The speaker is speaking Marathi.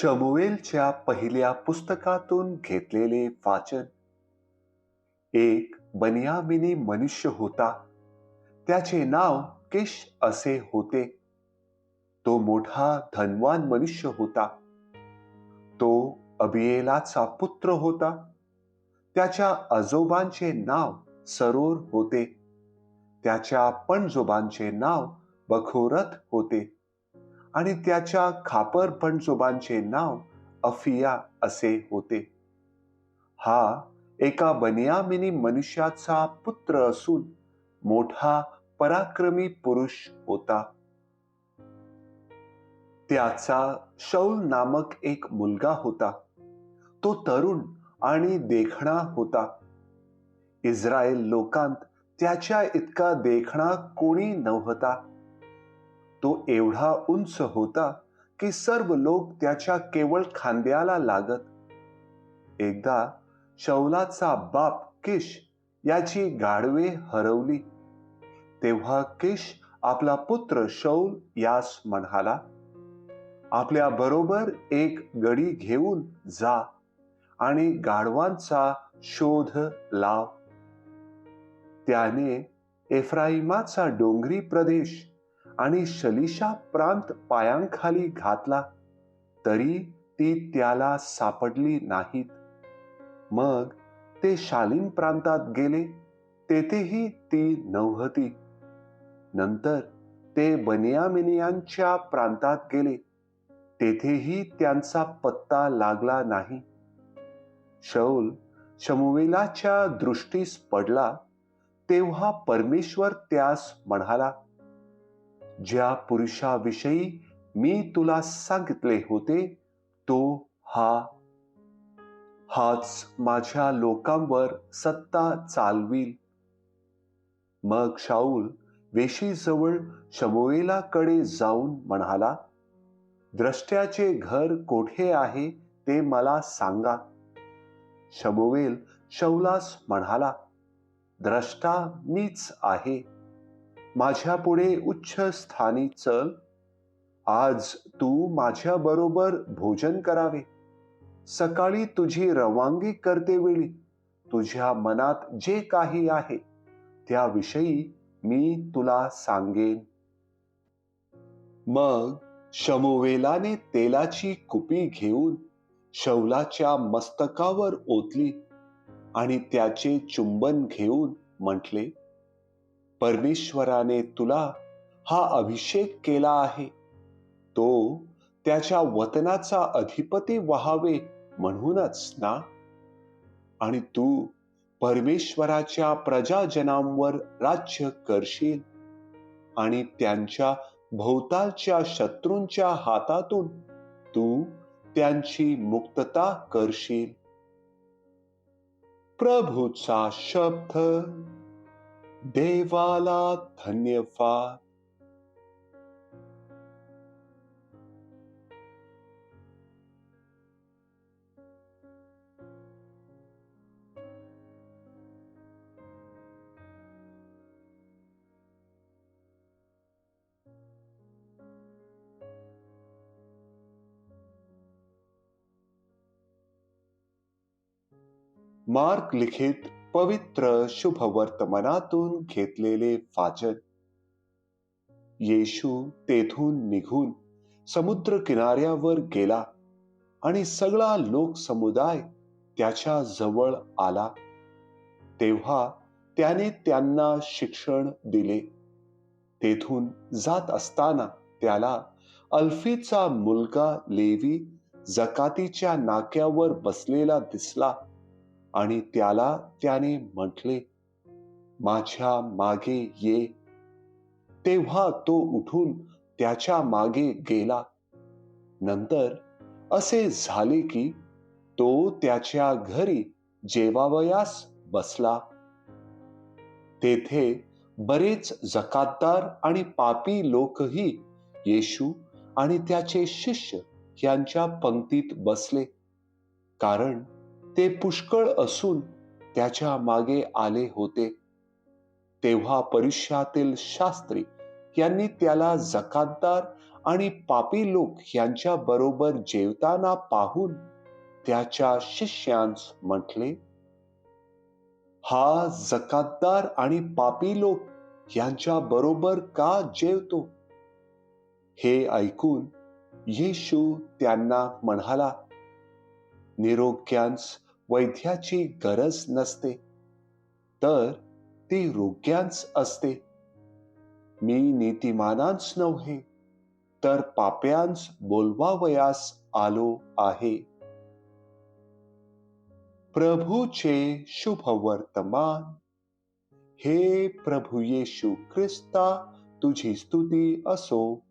शमुएलच्या पहिल्या पुस्तकातून घेतलेले वाचन. एक बनियामिनी मनुष्य होता. त्याचे नाव किश असे होते. तो मोठा धनवान मनुष्य होता. तो अबिएलाचा पुत्र होता. त्याच्या आजोबांचे नाव सरोर होते. त्याच्या पणजोबांचे नाव बखोरत होते. आणि त्याच्या खापर पणजोबांचे नाव अफिया असे होते. हा एका बनियामिनी मनुष्याचा पुत्र असून मोठा पराक्रमी पुरुष होता. त्याचा शौल नामक एक मुलगा होता. तो तरुण आणि देखणा होता. इस्रायल लोकांत त्याच्या इतका देखणा कोणी नव्हता. तो एवढा उंच होता की सर्व लोक त्याच्या केवळ खांद्याला लागत. एकदा शौलाचा बाप किश याची गाढवे हरवली. तेव्हा किश आपला पुत्र शौल यास म्हणाला आपल्या बरोबर एक गडी घेऊन जा आणि गाढवांचा शोध लाव. त्याने एफ्राईमाचा डोंगरी प्रदेश आणि शलिशा प्रांत पायांखाली घातला तरी ती त्याला सापडली नाहीत. मग ते शालीन प्रांतात गेले तेथेही ती नव्हती. नंतर ते बनियामिनियांच्या प्रांतात गेले तेथेही त्यांचा पत्ता लागला नाही. शौल शमुवेलाच्या दृष्टीस पडला तेव्हा परमेश्वर त्यास म्हणाला ज्या पुरुषाविषयी मी तुला सांगितले होते तो हा. हाच माझ्या लोकांवर सत्ता चालवील. मग शाऊल वेशीजवळ शमोएलाकडे जाऊन म्हणाला द्रष्ट्याचे घर कोठे आहे ते मला सांगा. शमोवेल शौलास म्हणाला द्रष्टा मीच आहे. माझ्या पुढे उच्च स्थानी चल. आज तू माझ्या बरोबर भोजन करावे. सकाळी तुझी रवांगी करते वेळी. तुझ्या मनात जे काही आहे त्याविषयी मी तुला सांगेन. मग शमुवेलाने तेलाची कुपी घेऊन शौलाच्या मस्तकावर ओतली आणि त्याचे चुंबन घेऊन म्हटले परमेश्वराने तुला हा अभिषेक केला आहे. तो त्याच्या वतनाचा अधिपती व्हावे म्हणूनच ना? आणि तू परमेश्वराच्या प्रजाजनांवर राज्य करशील आणि त्यांच्या भोवतालच्या शत्रूंच्या हातातून तू त्यांची मुक्तता करशील. प्रभूचा शब्द देवाला धन्यवाद। मार्क लिखित पवित्र शुभ वर्तमानातून घेतलेले वाचन. येशू तेथून निघून समुद्र किनाऱ्यावर गेला आणि सगळा लोक समुदाय त्याच्याजवळ आला. तेव्हा त्याने त्यांना शिक्षण दिले. तेथून जात असताना त्याला अल्फीचा मुलगा लेवी जकातीच्या नाक्यावर बसलेला दिसला. आणि त्याला त्याने म्हटले माझ्या मागे ये. तेव्हा तो उठून त्याच्यामागे गेला. नंतर असे झाले की तो त्याच्या घरी जेवावयास बसला. तेथे बरेच जकातदार आणि पापी लोकही येशू आणि त्याचे शिष्य यांच्या पंक्तीत बसले. कारण ते पुष्कळ असून त्याच्यामागे आले होते. तेव्हा परीक्षातील शास्त्री यांनी त्याला जकातदार आणि पापी लोक यांच्या बरोबर जेवताना पाहून त्याच्या शिष्यांस म्हटले हा जकातदार आणि पापी लोक यांच्या बरोबर का जेवतो? हे ऐकून येशू त्यांना म्हणाला निरोग्यांस वैद्याची गरज नसते. तर ती रोग्यांच असते. मी नीतिमानांच नव्हे तर पाप्यांस बोलवावयास आलो आहे. प्रभूचे शुभ वर्तमान हे प्रभू येशू ख्रिस्ता तुझी स्तुती असो.